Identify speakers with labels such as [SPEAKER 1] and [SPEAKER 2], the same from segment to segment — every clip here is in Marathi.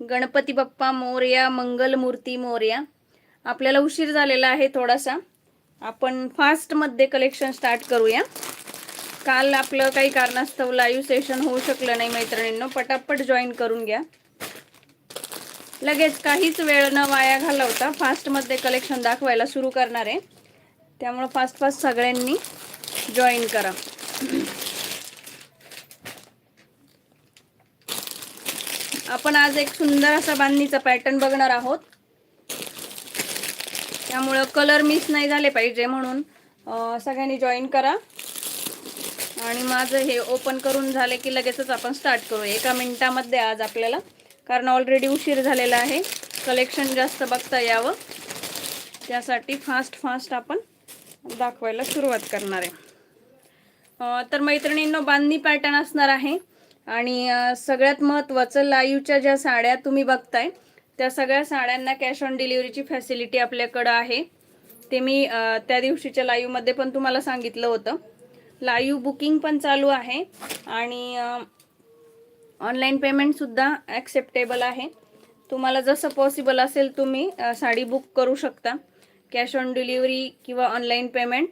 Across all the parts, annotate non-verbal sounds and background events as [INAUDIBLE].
[SPEAKER 1] गणपती बाप्पा मोर्या मंगलमूर्ती मोर्या. आपल्याला उशीर झालेला आहे थोडासा. आपण फास्टमध्ये कलेक्शन स्टार्ट करूया. काल आपलं काही कारणास्तव लाईव्ह सेशन होऊ शकलं नाही मैत्रिणींनो. पटापट जॉईन करून घ्या. लगेच काहीच वेळ न वाया घालवता फास्टमध्ये कलेक्शन दाखवायला सुरू करणार आहे. त्यामुळं फास्ट फास्ट सगळ्यांनी जॉईन करा. आपण आज एक सुंदर असा बांधणीचा पॅटर्न बघणार आहोत. त्यामुळं कलर मिस नाही झाले पाहिजे म्हणून सगळ्यांनी जॉईन करा. आणि माझं हे ओपन करून झाले की लगेचच आपण स्टार्ट करू. एका मिनिटामध्ये आज आपल्याला कारण ऑलरेडी उशीर झालेला आहे. कलेक्शन जास्त बघता यावं. त्यासाठी फास्ट फास्ट आपण दाखवायला सुरुवात करणार आहे. तर मैत्रिणींनो बांधणी पॅटर्न असणार आहे. आणि सगळ्यात महत्त्वाचं लाईव्हच्या ज्या साड्या तुम्ही बघताय त्या सगळ्या साड्यांना कॅश ऑन डिलिव्हरीची फॅसिलिटी आपल्याकडं आहे. ते मी त्या दिवशीच्या लाईव्हमध्ये पण तुम्हाला सांगितलं होतं. लाईव्ह बुकिंग पण चालू आहे आणि ऑनलाईन पेमेंटसुद्धा ॲक्सेप्टेबल आहे. तुम्हाला जसं पॉसिबल असेल तुम्ही साडी बुक करू शकता. कॅश ऑन डिलिव्हरी किंवा ऑनलाईन पेमेंट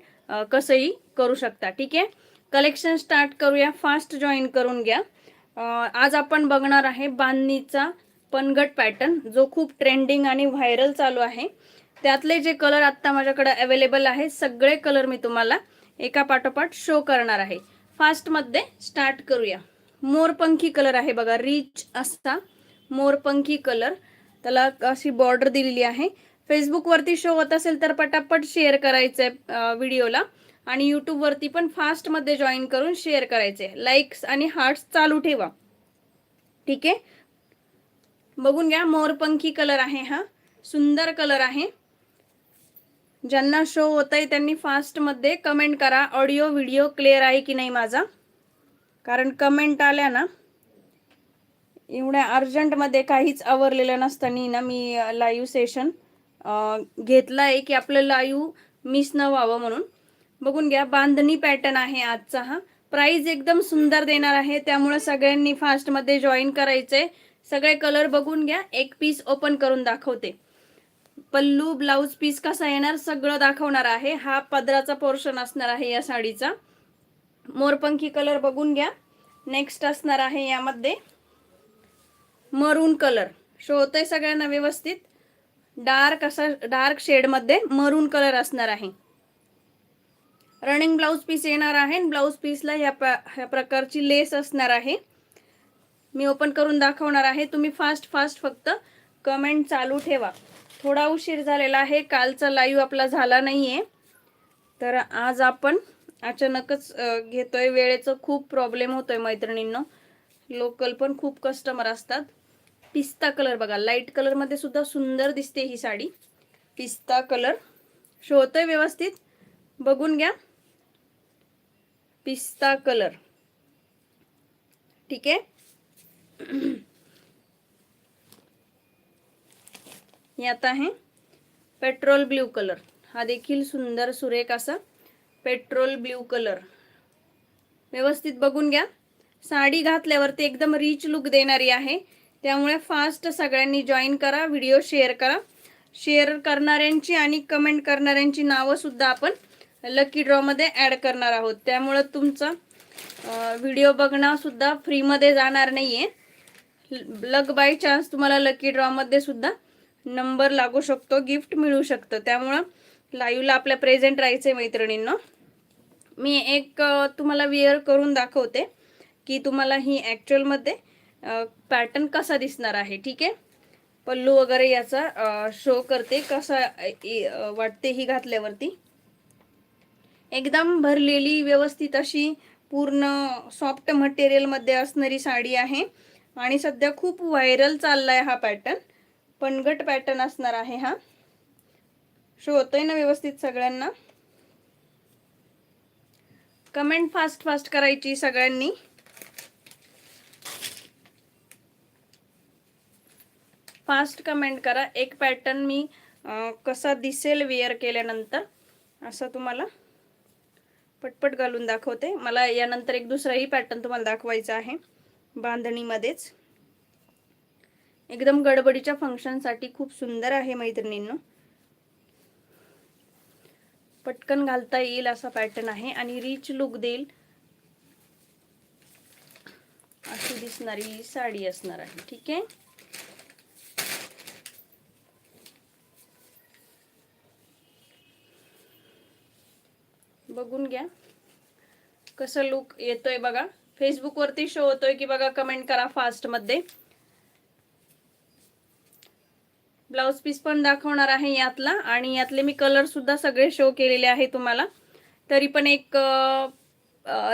[SPEAKER 1] कसंही करू शकता. ठीक आहे? कलेक्शन स्टार्ट करूया फास्ट जॉईन करून घ्या. आज आपण बघणार आहे बांधणीचा पनगट पॅटर्न जो खूप ट्रेंडिंग आणि व्हायरल चालू आहे. त्यातले जे कलर आत्ता माझ्याकडे अवेलेबल आहे सगळे कलर मी तुम्हाला एका पाठोपाठ शो करणार आहे. फास्टमध्ये स्टार्ट करूया. मोरपंखी कलर आहे बघा रिच असा मोरपंखी कलर त्याला अशी बॉर्डर दिलेली आहे. फेसबुकवरती शो होत असेल तर पटापट शेअर करायचं आहे व्हिडिओला आणि यूट्यूबवरती पण फास्टमध्ये जॉईन करून शेअर करायचे. लाईक्स आणि हार्ट्स चालू ठेवा. ठीक आहे? बघून घ्या मोरपंखी कलर आहे हा. सुंदर कलर आहे. ज्यांना शो होत आहे त्यांनी फास्टमध्ये कमेंट करा. ऑडिओ व्हिडिओ क्लिअर आहे की नाही माझा? कारण कमेंट आल्या ना एवढ्या अर्जंटमध्ये काहीच आवरलेलं नसताना ना मी लाईव्ह सेशन घेतलं आहे की आपलं लाईव्ह मिस न व्हावं म्हणून. बघून घ्या बांधणी पॅटर्न आहे आजचा हा. प्राईज एकदम सुंदर देणार आहे त्यामुळे सगळ्यांनी फास्टमध्ये जॉईन करायचंय. सगळे कलर बघून घ्या एक पीस ओपन करून दाखवते. पल्लू ब्लाऊज पीस कसा येणार सगळं दाखवणार आहे. हा पदराचा पोर्शन असणार आहे या साडीचा. मोरपंखी कलर बघून घ्या. नेक्स्ट असणार आहे यामध्ये मरून कलर शो होतोय सगळ्यांना व्यवस्थित. डार्क असा डार्क शेडमध्ये मरून कलर असणार आहे. रनिंग ब्लाऊज पीस येणार आहे ब्लाऊज पीसला ह्या ह्या प्रकारची लेस असणार आहे. मी ओपन करून दाखवणार आहे. तुम्ही फास्ट फास्ट फक्त कमेंट चालू ठेवा. थोडा उशीर झालेला आहे. कालचा लाईव्ह आपला झाला नाहीये. तर आज आपण अचानकच घेतोय. वेळेचं खूप प्रॉब्लेम होतोय मैत्रिणींनो. लोकल पण खूप कस्टमर असतात. पिस्ता कलर बघा. लाइट कलरमध्ये सुद्धा सुंदर दिसते ही साडी. पिस्ता कलर शोधतोय व्यवस्थित. बघून घ्या. पिस्ता कलर. ठीक आहे? आता आहे पेट्रोल ब्ल्यू कलर. हा देखील सुंदर सुरेख असा पेट्रोल ब्ल्यू कलर. व्यवस्थित बघून घ्या. साडी घातल्यावरती एकदम रिच लुक देणारी आहे. त्यामुळे फास्ट सगळ्यांनी जॉईन करा व्हिडिओ शेअर करा. शेअर करणाऱ्यांची आणि कमेंट करणाऱ्यांची नावं सुद्धा आपण लकी ड्रॉमध्ये ॲड करणार आहोत. त्यामुळं तुमचा व्हिडिओ बघणं सुद्धा फ्रीमध्ये जाणार नाही आहे लक बाय चान्स तुम्हाला लकी ड्रॉमध्ये सुद्धा नंबर लागू शकतो गिफ्ट मिळू शकतं. त्यामुळं लाईव्हला आपल्या प्रेझेंट राहायचं आहे मैत्रिणींना. मी एक तुम्हाला विअर करून दाखवते की तुम्हाला ही ॲक्च्युअलमध्ये पॅटर्न कसा दिसणार आहे. ठीक आहे? पल्लू वगैरे याचा शो करते. कसा वाटते ही घातल्यावरती. एकदम भरलेली व्यवस्थित अशी पूर्ण सॉफ्ट मटेरियलमध्ये असणारी साडी आहे. आणि सध्या खूप व्हायरल चाललाय हा पॅटर्न पणगट पॅटर्न असणार आहे हा. शो होतोय ना व्यवस्थित सगळ्यांना? कमेंट फास्ट फास्ट करायची सगळ्यांनी. फास्ट कमेंट करा. एक पॅटर्न मी कसा दिसेल वेअर केल्यानंतर? असं तुम्हाला पटपट घालून दाखवते. मला यानंतर एक दुसराही पॅटर्न तुम्हाला दाखवायचा आहे. बांधणीमध्येच. एकदम गडबडीच्या फंक्शनसाठी खूप सुंदर आहे मैत्रिणींनो. पटकन घालता येईल असा पॅटर्न आहे आणि रिच लुक देईल. अशी दिसणारी ही साडी असणार आहे. ठीक आहे? बघून घ्या. कसं लुक येतोय बघा. फेसबुकवरती शो होतोय की बघा कमेंट करा फास्टमध्ये ब्लाऊज पीस पण दाखवणार आहे यातला आणि यातले मी कलर सुद्धा सगळे शो केलेले आहे तुम्हाला. तरी पण एक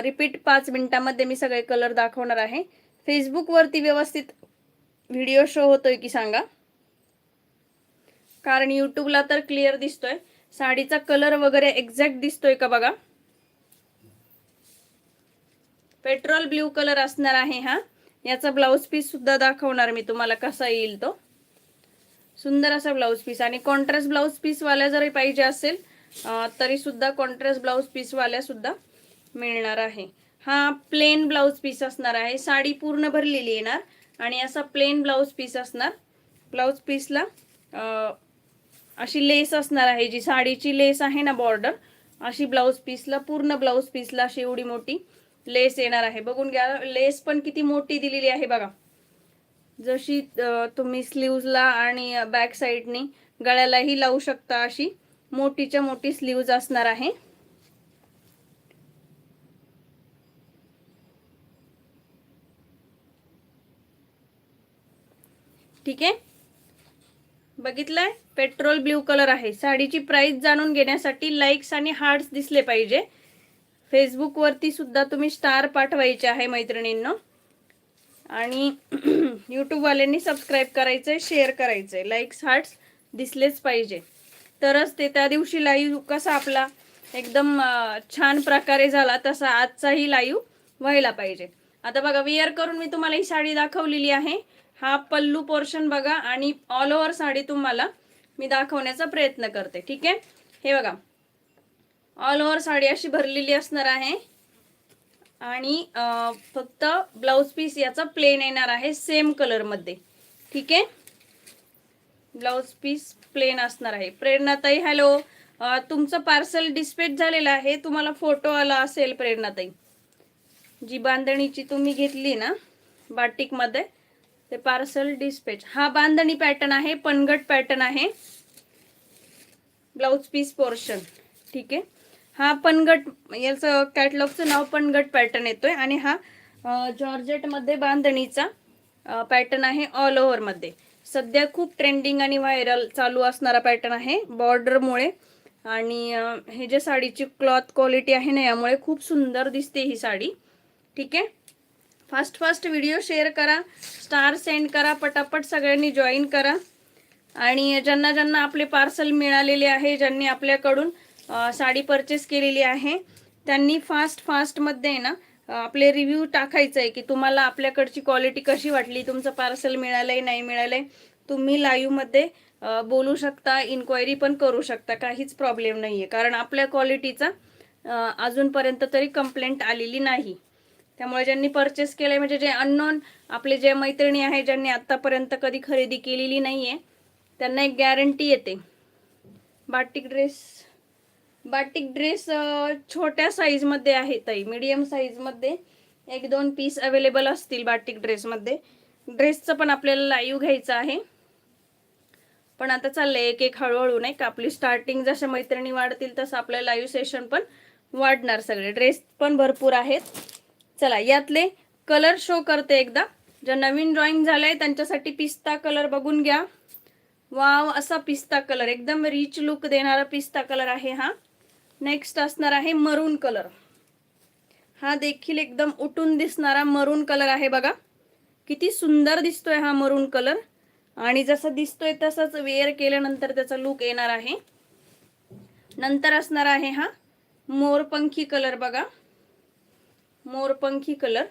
[SPEAKER 1] रिपीट पाच मिनिटामध्ये मी सगळे कलर दाखवणार आहे. फेसबुकवरती व्यवस्थित व्हिडिओ शो होतोय की सांगा. कारण यूट्यूबला तर क्लिअर दिसतोय. साडीचा कलर वगैरे एक्झॅक्ट दिसतोय का बघा? पेट्रोल ब्ल्यू कलर असणार आहे हा. याचा ब्लाऊज पीस सुद्धा दाखवणार मी तुम्हाला कसा येईल तो. सुंदर असा ब्लाऊज पीस. आणि कॉन्ट्रास्ट ब्लाऊज पीसवाल्या जरी पाहिजे असेल तरी सुद्धा कॉन्ट्रास्ट ब्लाऊज पीसवाल्या सुद्धा मिळणार आहे. हा प्लेन ब्लाऊज पीस असणार आहे. साडी पूर्ण भरलेली येणार. आणि असा प्लेन ब्लाऊज पीस असणार. ब्लाऊज पीसला अशी लेस असणार आहे जी. साडीची लेस आहे ना बॉर्डर अशी ब्लाऊज पीसला पूर्ण ब्लाऊज पीसला अशी एवढी मोठी लेस येणार आहे. बघून घ्या लेस पण किती मोठी दिलेली आहे बघा. जशी तुम्ही स्लीव्जला आणि बॅक साईडनी गळ्यालाही लावू शकता अशी मोठीच्या मोठी स्लीव्ज असणार आहे. ठीक आहे? बघितलंय? पेट्रोल ब्ल्यू कलर आहे. साडीची प्राइस जाणून घेण्यासाठी लाईक्स आणि हार्ट्स दिसले पाहिजे. फेसबुकवरती सुद्धा तुम्ही स्टार पाठवायचे आहे मैत्रिणींनो. आणि [CLEARS THROAT] यूट्यूबवाल्यांनी सबस्क्राईब करायचंय शेअर करायचंय. लाईक्स हार्ट्स दिसलेच पाहिजे. तरच ते त्या दिवशी लाईव्ह कसा आपला एकदम छान प्रकारे झाला तसा आजचाही लाईव्ह व्हायला पाहिजे. आता बघा विअर करून मी तुम्हाला ही साडी दाखवलेली आहे. हा पल्लू पोर्शन बघा आणि ऑल ओव्हर साडी तुम्हाला मी दाखवण्याचा प्रयत्न करते ठीक आहे? हे बघा. ऑल ओव्हर साडी अशी भरलेली असणार आहे. आणि फक्त ब्लाऊज पीस याचा प्लेन येणार आहे सेम कलरमध्ये ठीक आहे? ब्लाऊज पीस प्लेन असणार आहे. प्रेरणाताई हॅलो तुमचं पार्सल डिस्पॅच झालेलं आहे. तुम्हाला फोटो आला असेल प्रेरणाताई. जी बांधणीची तुम्ही घेतली ना बाटिकमध्ये ते पार्सल डिस्पॅच हा बांधणी पॅटर्न आहे पनगट पॅटर्न आहे. ब्लाऊज पीस पोर्शन ठीक आहे? हा पनगट याचं कॅटलॉगचं नाव पनगट पॅटर्न येतोय आणि हा जॉर्जेटमध्ये बांधणीचा पॅटर्न आहे ऑल ओव्हरमध्ये सध्या खूप ट्रेंडिंग आणि व्हायरल चालू असणारा पॅटर्न आहे बॉर्डरमुळे आणि हे जे साडीची क्लॉथ क्वालिटी आहे ना यामुळे खूप सुंदर दिसते ही साडी. ठीक आहे? फास्ट फास्ट व्हिडिओ शेअर करा स्टार सेंड करा पटापट सगळ्यांनी जॉईन करा. आणि ज्यांना ज्यांना आपले पार्सल मिळालेले आहे ज्यांनी आपल्याकडून साडी परचेस केलेली आहे त्यांनी फास्ट फास्टमध्ये आहे ना आपले रिव्ह्यू टाकायचं आहे की तुम्हाला आपल्याकडची क्वालिटी कशी वाटली तुमचं पार्सल मिळालंय नाही मिळालंय तुम्ही लाईव्हमध्ये बोलू शकता इन्क्वायरी पण करू शकता काहीच प्रॉब्लेम नाही आहे कारण आपल्या क्वालिटीचा अजूनपर्यंत तरी कंप्लेंट आलेली नाही. त्यामुळे ज्यांनी परचेस केलंय म्हणजे जे अननोन आपले जे मैत्रिणी आहे ज्यांनी आतापर्यंत कधी खरेदी केलेली नाहीये त्यांना एक गॅरंटी येते. बाटिक ड्रेस बाटिक ड्रेस छोट्या साईजमध्ये आहे ताई. मीडियम साईजमध्ये एक दोन पीस अवेलेबल असतील बाटिक ड्रेसमध्ये ड्रेसचं पण आपल्याला लाईव्ह घ्यायचं आहे. पण आता चाललंय एक एक हळूहळू नाही का? आपली स्टार्टिंग जशा मैत्रिणी वाढतील तसं आपलं लाईव्ह सेशन पण वाढणार सगळे. ड्रेस पण भरपूर आहेत. चला यातले कलर शो करते एकदा. ज्या नवीन ड्रॉइंग झालंय त्यांच्यासाठी पिस्ता कलर बघून घ्या. वाव असा पिस्ता कलर एकदम रिच लुक देणारा पिस्ता कलर आहे हा. नेक्स्ट असणार आहे मरून कलर हा देखील एकदम उठून दिसणारा मरून कलर आहे बघा. किती सुंदर दिसतोय हा मरून कलर आणि जसं दिसतोय तसंच वेअर केल्यानंतर त्याचा लुक येणार आहे. नंतर असणार आहे हा मोरपंखी कलर बघा. मोरपंखी कलर.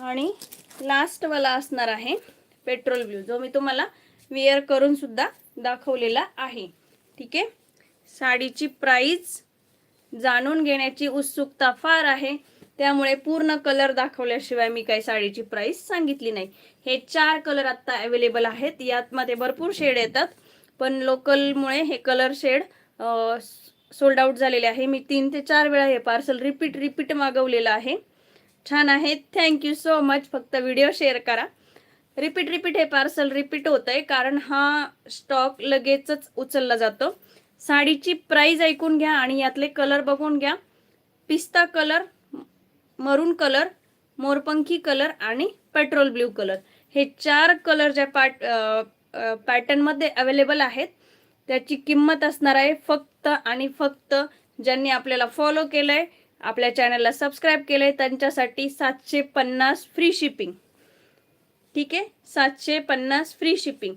[SPEAKER 1] आणि लास्टवाला असणार आहे पेट्रोल ब्ल्यू जो मी तुम्हाला वेअर करून सुद्धा दाखवलेला आहे. ठीक आहे? साडीची प्राईज जाणून घेण्याची उत्सुकता फार आहे. त्यामुळे पूर्ण कलर दाखवल्याशिवाय मी काही साडीची प्राईस सांगितली नाही. हे चार कलर आत्ता अवेलेबल आहेत. यातमध्ये भरपूर शेड येतात. पण लोकलमुळे हे कलर शेड सोल्ड आउट झालेले आहे. मी तीन ते चार वेळा हे पार्सल रिपीट रिपीट मागवलेलं आहे. छान आहे. थँक्यू सो मच फक्त व्हिडिओ शेअर करा. रिपीट रिपीट हे पार्सल रिपीट होत आहे कारण हा स्टॉक लगेचच उचलला जातो. साडीची प्राईज ऐकून घ्या आणि यातले कलर बघून घ्या. पिस्ता कलर मरून कलर मोरपंखी कलर आणि पेट्रोल ब्ल्यू कलर हे चार कलर ज्या पॅट पॅटर्नमध्ये अवेलेबल आहेत. त्याची किंमत असणार आहे फक्त आणि फक्त ज्यांनी आपल्याला फॉलो केलंय आपल्या चॅनलला सबस्क्राईब केलंय त्यांच्यासाठी सातशे पन्नास फ्री शिपिंग ठीक आहे? सातशे पन्नास फ्री शिपिंग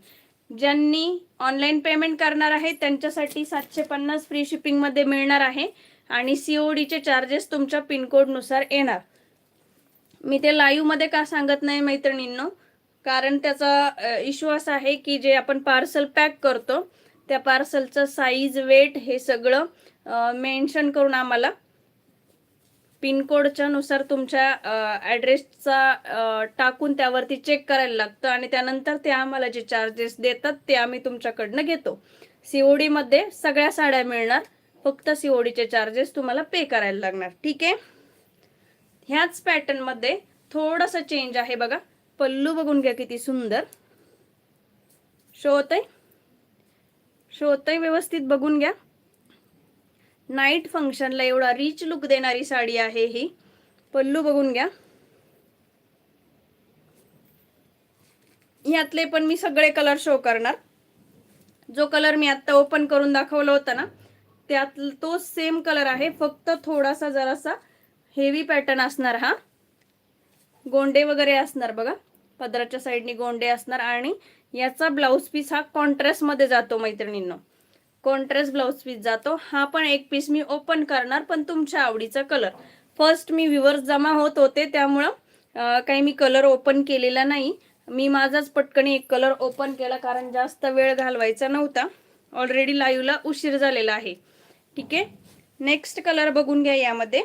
[SPEAKER 1] ज्यांनी ऑनलाईन पेमेंट करणार आहे त्यांच्यासाठी सातशे पन्नास फ्री शिपिंगमध्ये मिळणार आहे आणि सी ओ डीचे चार्जेस तुमच्या पिनकोडनुसार येणार. मी ते लाईव्हमध्ये का सांगत नाही मैत्रिणींनो? कारण त्याचा इश्यू असा आहे की जे आपण पार्सल पॅक करतो त्या पार्सलचं साईज वेट हे सगळं मेन्शन करून आम्हाला. पिनकोडच्या नुसार तुमच्या ॲड्रेसचा टाकून त्यावरती चेक करायला लागतं आणि त्यानंतर ते आम्हाला जे चार्जेस देतात ते आम्ही तुमच्याकडनं घेतो. सी ओ सगळ्या साड्या मिळणार. फक्त सी ओ चार्जेस तुम्हाला पे करायला लागणार. ठीक आहे? ह्याच पॅटर्नमध्ये थोडंसं चेंज आहे बघा. पल्लू बघून घ्या किती सुंदर. शो होतंय? शो व्यवस्थित बघून घ्या. नाईट फंक्शनला एवढा रिच लुक देणारी साडी आहे ही. पल्लू बघून घ्या. यातले पण मी सगळे कलर शो करणार. जो कलर मी आत्ता ओपन करून दाखवला होता ना त्यात तो सेम कलर आहे. फक्त थोडासा जरासा हेवी पॅटर्न असणार हा. गोंडे वगैरे असणार बघा. पदराच्या साईडनी गोंडे असणार आणि याचा ब्लाऊज पीस हा कॉन्ट्रास्टमध्ये जातो मैत्रिणींनो. कॉन्ट्रास्ट ब्लाऊज पीस जातो. हा पण एक पीस मी ओपन करणार पण तुमच्या आवडीचा कलर फर्स्ट मी व्ह्युअर्स जमा होत होते त्यामुळं काही मी कलर ओपन केलेला नाही. मी माझाच पटकन एक कलर ओपन केला कारण जास्त वेळ घालवायचा नव्हता. ऑलरेडी लाईव्हला उशीर झालेला आहे. ठीक आहे? नेक्स्ट कलर बघून घ्या यामध्ये.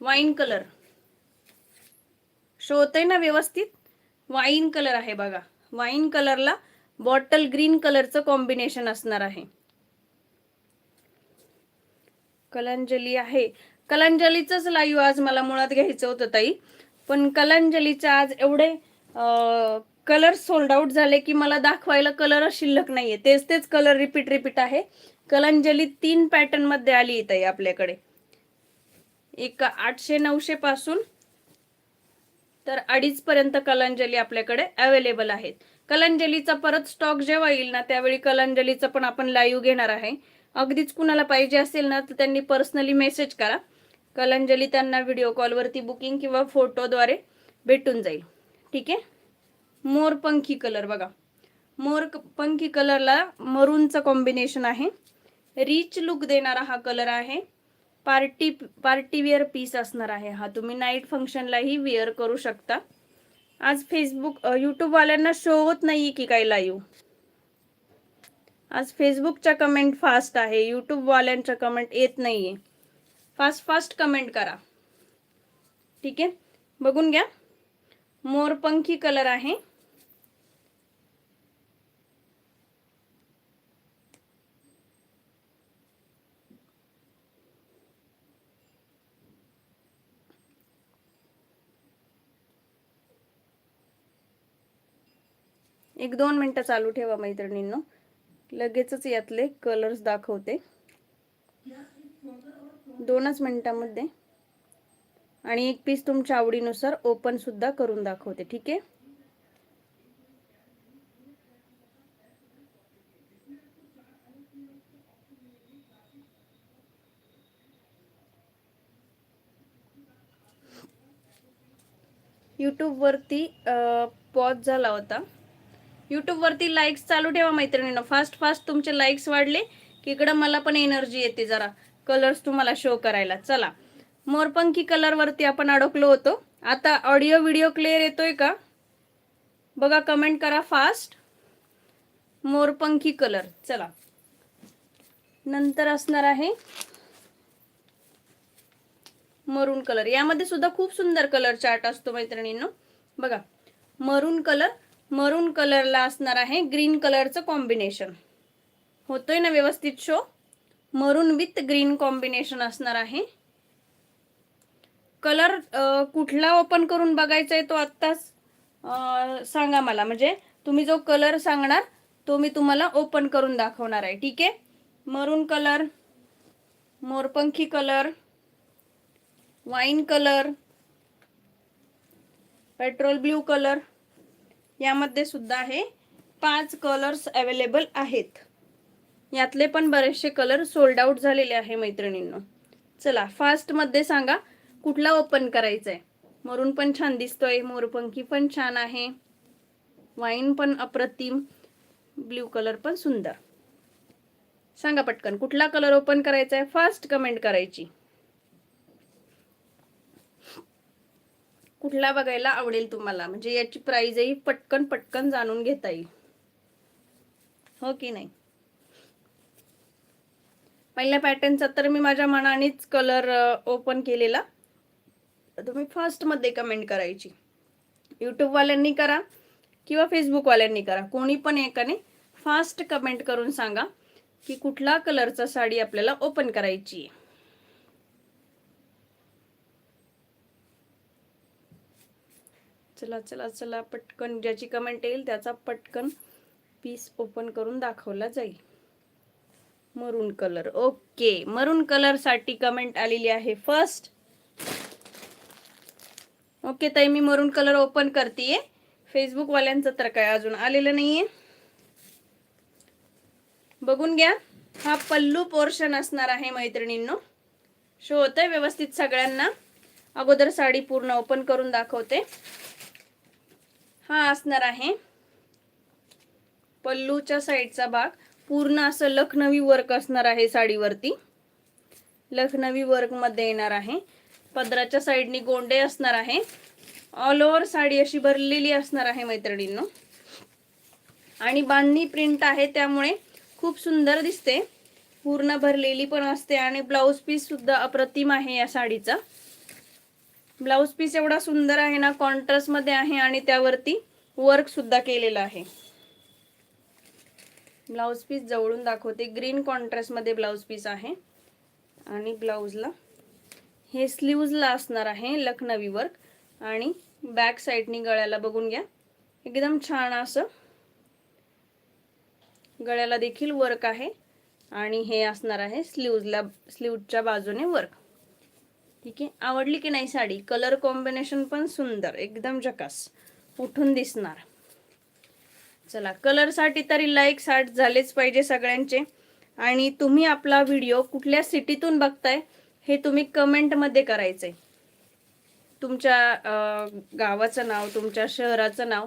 [SPEAKER 1] वाईन कलर शो होतंय ना व्यवस्थित? वाईन कलर आहे बघा. वाईन कलरला बॉटल ग्रीन कलरचं कॉम्बिनेशन असणार आहे. कलांजली आहे. कलांजलीचंच लाईव्ह आज मला मुळात घ्यायचं होतं ताई. पण कलांजलीचं आज एवढे कलर सोल्ड आउट झाले की मला दाखवायला कलरच शिल्लक नाहीये. तेच तेच कलर रिपीट रिपीट आहे. कलांजली तीन पॅटर्नमध्ये आली ताई आपल्याकडे. एक आठशे नऊशे पासून तर अडीचपर्यंत कलांजली आपल्याकडे अवेलेबल आहेत. कलांजलीचा परत स्टॉक जेव्हा येईल ना त्यावेळी कलांजलीचं पण आपण लाईव्ह घेणार आहे. अगदीच कुणाला पाहिजे असेल ना तर त्यांनी पर्सनली मेसेज करा. कलांजली त्यांना व्हिडिओ कॉलवरती बुकिंग किंवा फोटोद्वारे भेटून जाईल. ठीक आहे? मोरपंखी कलर बघा. मोर पंखी कलरला मरूनचं कॉम्बिनेशन आहे. रिच लुक देणारा हा कलर आहे. पार्टी पार्टी वेअर पीस असणार आहे हा. तुम्ही नाईट फंक्शनलाही वेअर करू शकता. आज फेसबुक यूट्यूबवाल्यांना शो होत नाही की काय लाईव्ह आज फेसबुकच्या कमेंट फास्ट आहे. यूट्यूबवाल्यांच्या कमेंट येत नाहीये. फास्ट फास्ट कमेंट करा. ठीक आहे? बघून घ्या. मोरपंखी कलर आहे. एक दोन मिनटं चालू ठेवा मैत्रिणींनो. लगेचच यातले कलर्स दाखवते. दोनच मिनिटांमध्ये. आणि एक पीस तुमच्या आवडीनुसार ओपन सुद्धा करून दाखवते ठीक आहे? यूट्यूबवरती पॉज झाला होता. यूट्यूबवरती लाईक्स चालू ठेवा मैत्रिणीनं. फास्ट फास्ट तुमचे लाईक्स वाढले की इकडं मला पण एनर्जी येते जरा. कलर्स तुम्हाला शो करायला. चला. मोरपंखी कलरवरती आपण अडकलो होतो. आता ऑडिओ व्हिडिओ क्लिअर येतोय का? बघा कमेंट करा फास्ट मोरपंखी कलर चला. नंतर असणार आहे मरून कलर यामध्ये सुद्धा खूप सुंदर कलर चार्ट असतो मैत्रिणींनो. बघा मरून कलर मरून कलरला असणार आहे ग्रीन कलरचं कॉम्बिनेशन. होतोय ना व्यवस्थित शो? मरून विथ ग्रीन कॉम्बिनेशन असणार आहे. कलर कुठला ओपन करून बघायचा आहे तो आत्ताच सांगा मला. म्हणजे तुम्ही जो कलर सांगणार तो मी तुम्हाला ओपन करून दाखवणार आहे. ठीक आहे? Maroon colour मोरपंखी colour wine colour petrol blue colour यामध्ये सुद्धा आहे. पाच कलर्स अवेलेबल आहेत. यातले पण बरेचसे कलर सोल्ड आउट झालेले आहे मैत्रिणींनो. चला फास्टमध्ये सांगा कुठला ओपन करायचा आहे मरून पण छान दिसतोय मोरपंखी पण छान आहे. वाईन पण अप्रतिम ब्ल्यू कलर पण सुंदर. सांगा पटकन कुठला कलर ओपन करायचा आहे फास्ट कमेंट करायची. कुठला बघायला आवडेल तुम्हाला? म्हणजे याची प्राईजही पटकन पटकन जाणून घेता येईल. हो की नाही? पहिल्या पॅटर्नचा तर मी माझ्या मनानेच कलर ओपन केलेला. तुम्ही फास्टमध्ये कमेंट करायची. यूट्यूबवाल्यांनी करा किंवा फेसबुकवाल्यांनी करा. कोणी पण एकाने फास्ट कमेंट करून सांगा की कुठला कलरचा साडी आपल्याला ओपन करायची आहे. चला चला चला पटकन. ज्याची कमेंट येईल त्याचा पटकन पीस ओपन करून दाखवला जाईल. मरून कलर ओके मरून कलरसाठी कमेंट आलेली आहे. फर्स्ट ओके ताई मी मरून कलर ओपन करतेय. फेसबुकवाल्यांचं तर काय अजून आलेलं नाहीये. बघून घ्या. हा पल्लू पोर्शन असणार आहे मैत्रिणींनो. शो होतंय व्यवस्थित सगळ्यांना. अगोदर साडी पूर्ण ओपन करून दाखवते. हा असणार आहे. पल्लूच्या साईडचा भाग. पूर्ण असं लखनवी वर्क असणार आहे साडीवरती. लखनवी वर्कमध्ये येणार आहे. पदराच्या साईडनी गोंडे असणार आहे. ऑल ओव्हर साडी अशी भरलेली असणार आहे मैत्रिणींनो. आणि बांधणी प्रिंट आहे त्यामुळे खूप सुंदर दिसते. पूर्ण भरलेली पण असते आणि ब्लाऊज पीस सुद्धा अप्रतिम आहे या साडीचा. ब्लाऊज पीस एवढा सुंदर आहे ना कॉन्ट्रास्टमध्ये आहे आणि त्यावरती वर्क सुद्धा केलेला आहे. ब्लाऊज पीस जवळून दाखवते. ग्रीन कॉन्ट्रास्टमध्ये ब्लाऊज पीस आहे. आणि ब्लाऊजला हे स्लीव्जला असणार आहे लखनवी वर्क आणि बॅक साईडनी गळ्याला बघून घ्या. एकदम छान असं गळ्याला देखील वर्क आहे. आणि हे असणार आहे स्लीव्जला स्लीवच्या बाजूने वर्क ठीक आहे? आवडली की नाही साडी? कलर कॉम्बिनेशन पण सुंदर एकदम जकास उठून दिसणार. चला कलरसाठी तरी लाईक साठ झालेच पाहिजे सगळ्यांचे. आणि तुम्ही आपला व्हिडिओ कुठल्या सिटीतून बघताय हे तुम्ही कमेंटमध्ये करायचंय. तुमच्या गावाचं नाव तुमच्या शहराचं नाव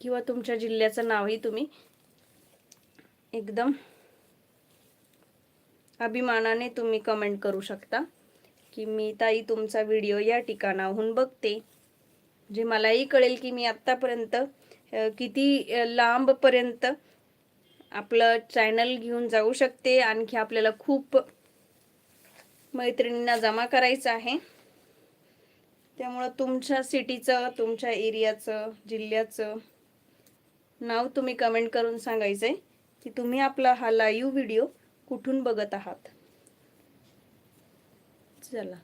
[SPEAKER 1] किंवा तुमच्या जिल्ह्याचं नावही तुम्ही एकदम अभिमानाने तुम्ही कमेंट करू शकता. की मी ताई तुमचा व्हिडिओ या ठिकाणाहून बघते. जे मलाही कळेल की मी आत्तापर्यंत किती लांबपर्यंत आपलं चॅनल घेऊन जाऊ शकते. आणखी आपल्याला खूप मैत्रिणींना जमा करायचं आहे. त्यामुळं तुमच्या सिटीचं तुमच्या एरियाचं जिल्ह्याचं नाव तुम्ही कमेंट करून सांगायचं आहे की तुम्ही आपला हा लाईव्ह व्हिडिओ कुठून बघत आहात? चला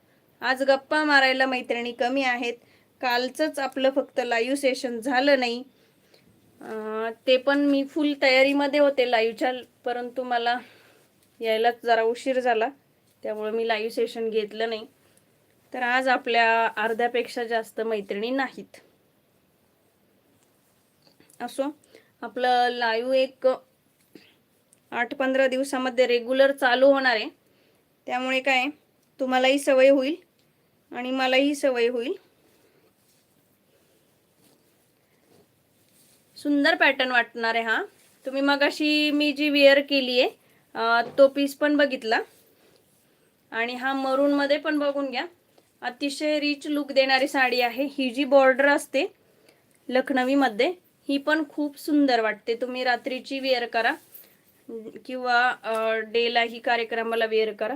[SPEAKER 1] आज गप्पा मारायला मैत्रिणी कमी आहेत. कालचंच आपलं फक्त लाईव्ह सेशन झालं नाही. ते पण मी फुल तयारीमध्ये होते लाईव्हच्या परंतु मला यायला जरा उशीर झाला. त्यामुळे मी लाईव्ह सेशन घेतलं नाही. तर आज आपल्या अर्ध्यापेक्षा जास्त मैत्रिणी नाहीत. असो आपलं लाईव्ह एक आठ पंधरा दिवसामध्ये रेग्युलर चालू होणार आहे. त्यामुळे काय तुम्हालाही सवय होईल आणि मलाही सवय होईल. सुंदर पॅटर्न वाटणार आहे हा. तुम्ही मगाशी मी जी वेअर केली आहे तो पीस पण बघितला. आणि हा मरूनमध्ये पण बघून घ्या. अतिशय रिच लुक देणारी साडी आहे. ही जी बॉर्डर असते लखनवीमध्ये ही पण खूप सुंदर वाटते. तुम्ही रात्रीची वेअर करा किंवा डेलाही कार्यक्रमाला वेअर करा.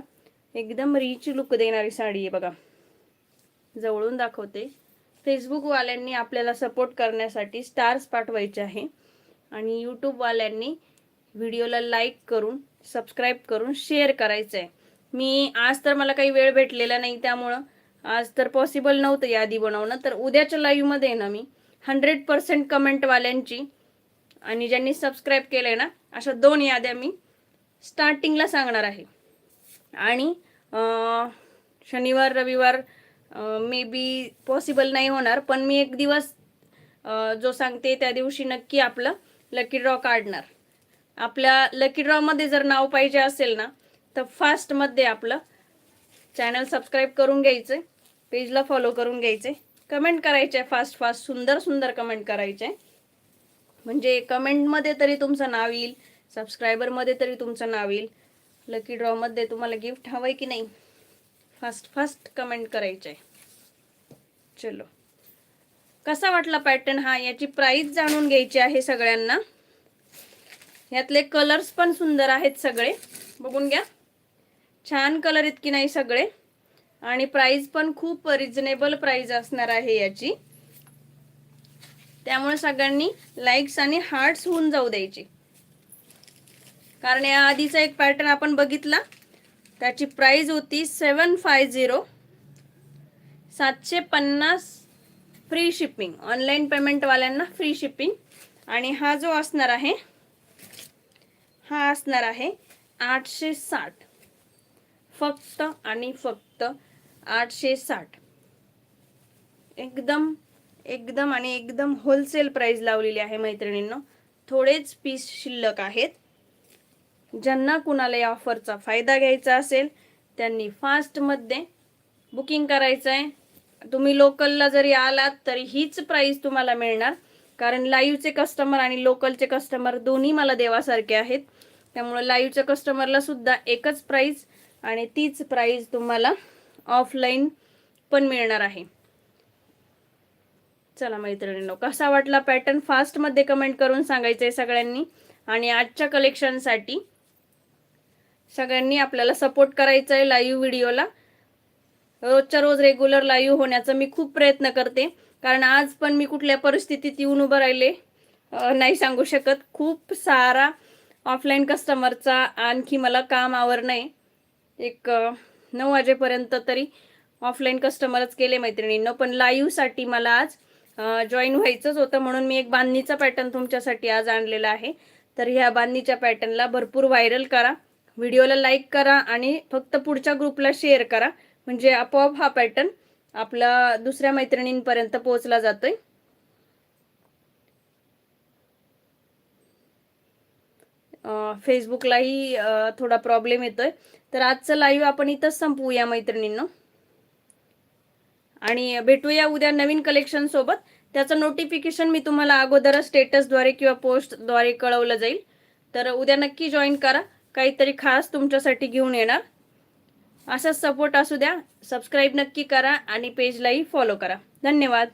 [SPEAKER 1] एकदम रिच लुक देणारी साडी आहे बघा. जवळून दाखवते. फेसबुकवाल्यांनी आपल्याला सपोर्ट करण्यासाठी स्टार्स पाठवायचे आहे. आणि यूट्यूबवाल्यांनी व्हिडिओला लाईक करून सबस्क्राईब करून शेअर करायचं आहे मी आज तर मला काही वेळ भेटलेला नाही त्यामुळं. आज तर पॉसिबल नव्हतं यादी बनवणं तर उद्याच्या लाईव्हमध्ये ना मी. हंड्रेड पर्सेंट कमेंटवाल्यांची आणि ज्यांनी सबस्क्राईब केलं आहे ना अशा दोन याद्या मी स्टार्टिंगला सांगणार आहे. आणि शनिवार रविवार मे बी पॉसिबल नाही होणार पण मी एक दिवस जो सांगते त्या दिवशी नक्की आपलं लकी ड्रॉ काढणार. आपल्या लकी ड्रॉमध्ये जर नाव पाहिजे असेल ना तर फास्टमध्ये आपलं चॅनल सबस्क्राईब करून घ्यायचं पेजला फॉलो करून घ्यायचे. कमेंट करायचे फास्ट फास्ट सुंदर सुंदर कमेंट करायचे. म्हणजे कमेंटमध्ये तरी तुमचं नाव येईल सबस्क्रायबरमध्ये तरी तुमचं नाव येईल. लकी ड्रॉमध्ये तुम्हाला गिफ्ट हवं आहे की नाही? फास्ट फास्ट कमेंट करायचे चलो. कसा वाटला पॅटर्न हा? याची प्राईस जाणून घ्यायची आहे सगळ्यांना. यातले कलर्स पण सुंदर आहेत सगळे. बघून घ्या. छान कलर आहेत की नाही सगळे? आणि प्राईज पण खूप रिजनेबल प्राईज असणार आहे याची. त्यामुळे सगळ्यांनी लाईक्स आणि हार्ट्स होऊन जाऊ द्यायची. कारण या आधीचा एक पॅटर्न आपण बघितला. त्याची प्राईज होती सेवन फाय झिरो सातशे पन्नास फ्री शिपिंग ऑनलाईन पेमेंटवाल्यांना फ्री शिपिंग आणि हा जो असणार आहे हा असणार आहे आठशे साठ. फक्त आणि फक्त आठशे साठ. एकदम एकदम आणि एकदम होलसेल प्राईज लावलेली आहे मैत्रिणींना. थोडेच पीस शिल्लक आहेत. ज्यांना कुणाला या ऑफरचा फायदा घ्यायचा असेल त्यांनी फास्टमध्ये बुकिंग करायचं आहे. तुम्ही लोकलला जरी आलात तरी हीच प्राईस तुम्हाला मिळणार. कारण लाईव्हचे कस्टमर आणि लोकलचे कस्टमर दोन्ही मला देवासारखे आहेत. त्यामुळे लाईव्हच्या कस्टमरला सुद्धा एकच प्राईज आणि तीच प्राईज तुम्हाला ऑफलाईन पण मिळणार आहे. चला मैत्रिणींनो कसा वाटला पॅटर्न फास्टमध्ये कमेंट करून सांगायचं आहे सगळ्यांनी. आणि आजच्या कलेक्शनसाठी सगळ्यांनी आपल्याला सपोर्ट करायचा आहे लाईव्ह व्हिडिओला रोजच्या रोज रेग्युलर लाईव्ह होण्याचा मी खूप प्रयत्न करते. कारण आज पण मी कुठल्या परिस्थितीत येऊन उभं राहिले नाही सांगू शकत. खूप सारा ऑफलाईन कस्टमरचा आणखी मला काम आवर नाही एक नऊ वाजेपर्यंत तरी ऑफलाईन कस्टमरच केले मैत्रिणींनं. पण लाईव्हसाठी मला आज जॉईन व्हायचंच होतं म्हणून मी एक बांधणीचा पॅटर्न तुमच्यासाठी आज आणलेला आहे. तर ह्या बांधणीच्या पॅटर्नला भरपूर व्हायरल करा. व्हिडिओला लाईक करा आणि फक्त पुढच्या ग्रुपला शेअर करा. म्हणजे आपोआप हा पॅटर्न आपला दुसऱ्या मैत्रिणींपर्यंत पोहोचला जातोय. फेसबुकलाही थोडा प्रॉब्लेम येतोय. तर आजचं लाईव्ह आपण इथंच संपवूया मैत्रिणींनो. आणि भेटूया उद्या नवीन कलेक्शन सोबत. त्याचं नोटिफिकेशन मी तुम्हाला अगोदरच स्टेटसद्वारे किंवा पोस्टद्वारे कळवलं जाईल. तर उद्या नक्की जॉईन करा. काहीतरी खास तुमच्यासाठी घेऊन येणार. असाच सपोर्ट असू द्या. सबस्क्राईब नक्की करा आणि पेजलाही फॉलो करा. धन्यवाद.